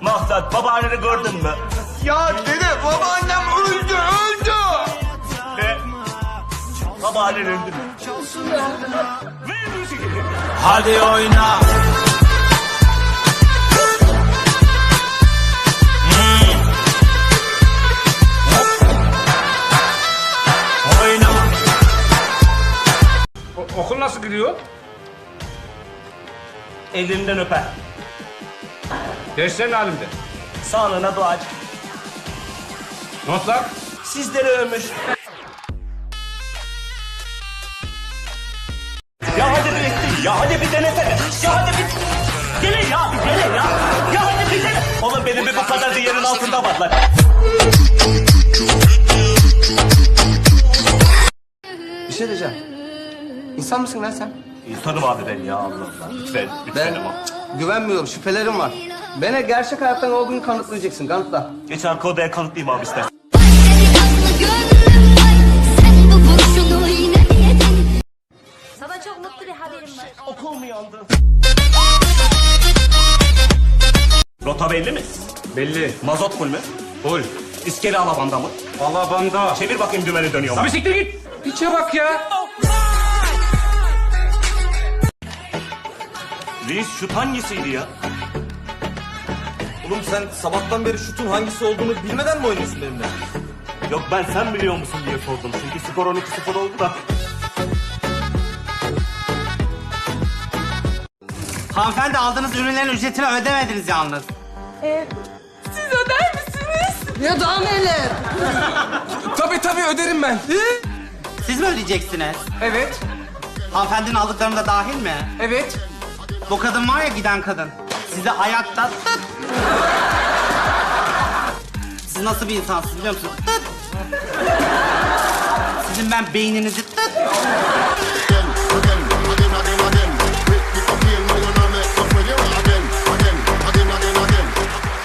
Maksat babaanneni gördün mü? Ya dede babaannem öldü öldü. Ne? Babaannen öldü mü? Hadi oyna. Oyna. O- okul nasıl gidiyor? Elinden öper. Derslerin halinde. Sağlığına dua et. Notlar? Sizlere ömür. Ya hadi bir ettin. Ya hadi bir denesene. Ya hadi bir... Dene ya bir dene ya. Ya hadi bir dene. Oğlum benim bir bu kadar da yerin altında var lan. Bir şey diyeceğim. İnsan mısın lan sen? İnsanım abi ben ya Allah Allah. Lütfen, lütfen Ben ama. Güvenmiyorum, şüphelerim var. Bana gerçek hayattan olduğunu kanıtlayacaksın, kanıtla. Geç arka odaya kanıtlayayım abi istersen. Sana çok mutlu bir haberim var. Okul mu yandı? Rota belli mi? Belli. Mazot full mü? Ol. İskele alabanda mı? Alabanda. Çevir bakayım dümeni dönüyor mu? Abi siktir git. İçe bak ya. Reis şut hangisiydi ya? Oğlum sen sabahtan beri şutun hangisi olduğunu bilmeden mi oynuyorsun benimle? Yok ben sen biliyor musun diye sordum. Çünkü skor 12-0 oldu da. Hanımefendi aldığınız ürünlerin ücretini ödemediniz yalnız. Tabii tabii öderim ben. Siz mi ödeyeceksiniz? Evet. Hanımefendinin aldıklarım da dahil mi? Evet. Bu kadın var ya giden kadın. Size ayakta. Siz nasıl bir insansınız biliyor musunuz? Sizin ben beyninizi.